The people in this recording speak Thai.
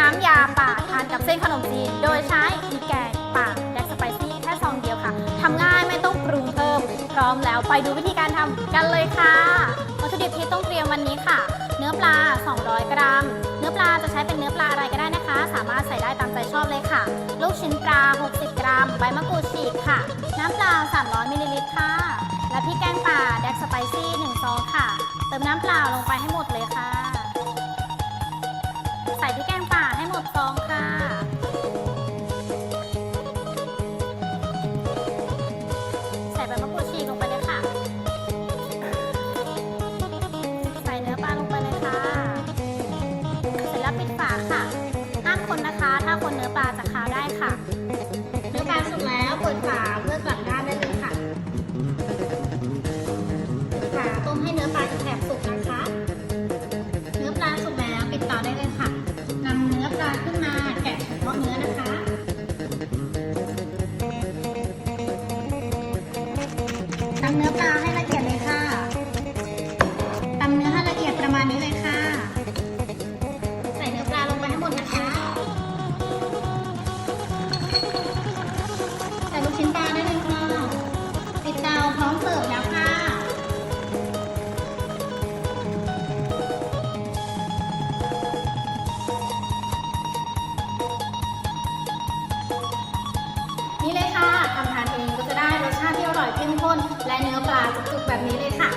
น้ำยาป่าทานกับเส้นขนมจีน โดยใช้พริกแกงป่าและสไปซี่แค่ซองเดียวค่ะทำง่ายไม่ต้องปรุงเพิ่ม พร้อมแล้วไปดูวิธีการทำกันเลยค่ะ วัตถุดิบที่ต้องเตรียมวันนี้ค่ะ เนื้อปลา 200 กรัม เนื้อปลาจะใช้เป็นเนื้อปลาอะไรก็ได้นะคะ สามารถใส่ได้ตามใจชอบเลยค่ะ ลูกชิ้นปลา 60 กรัม ใบมะกรูดฉีกค่ะ น้ำปลา300มิลลิลิตรค่ะ และพริกแกงป่าแดกสไปซี่1ซองค่ะ เติมน้ำเปล่าลงไปให้หมดเลยค่ะใส่พริกแกง ต้มให้เนื้อปลาแถบสุกนะคะ เนื้อปลาสุกแล้วปิดเตาได้เลยค่ะนำเนื้อปลาขึ้นมาแกะเฉพาะเนื้อนะคะตำเนื้อปลาให้ ร่อยเข้มข้นและเนื้อปลาจุกๆแบบนี้เลยค่ะ